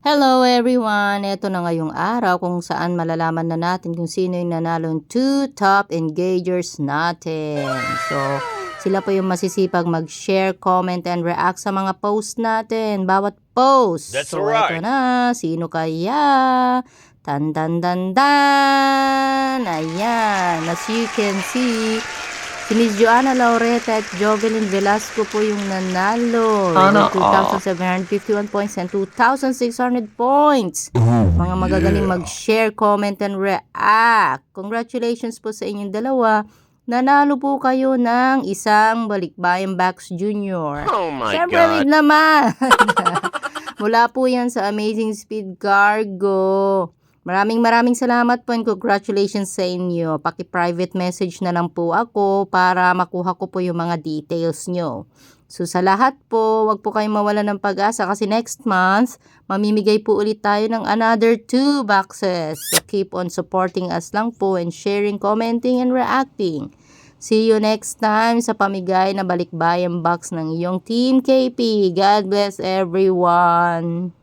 Hello everyone! Ito na ngayong araw kung saan malalaman na natin kung sino yung nanalong two top engagers natin. So, sila po yung masisipag mag-share, comment, and react sa mga post natin. Bawat post. That's so, right. ito na. Sino kaya? Tan tan tan tan! Ayan. As you can see, Si Miss Joanna Laureta at Jovelyn Velasco po yung nanalo. Sana With 2,751 points and 2,600 points. Mga magagaling mag-share, comment, and react. Congratulations po sa inyong dalawa. Nanalo po kayo ng isang Balikbayan Bax Junior. Oh my Siyempre, God. naman. Mula po yan sa Amazing Speed Cargo. Maraming maraming salamat po and congratulations sa inyo. Paki-private message na lang po ako para makuha ko po yung mga details nyo. So sa lahat po, wag po kayong mawala ng pag-asa kasi next month, mamimigay po ulit tayo ng another two boxes. So keep on supporting us lang po and sharing, commenting, and reacting. See you next time sa pamigay na balikbayan box ng iyong Team KP. God bless everyone!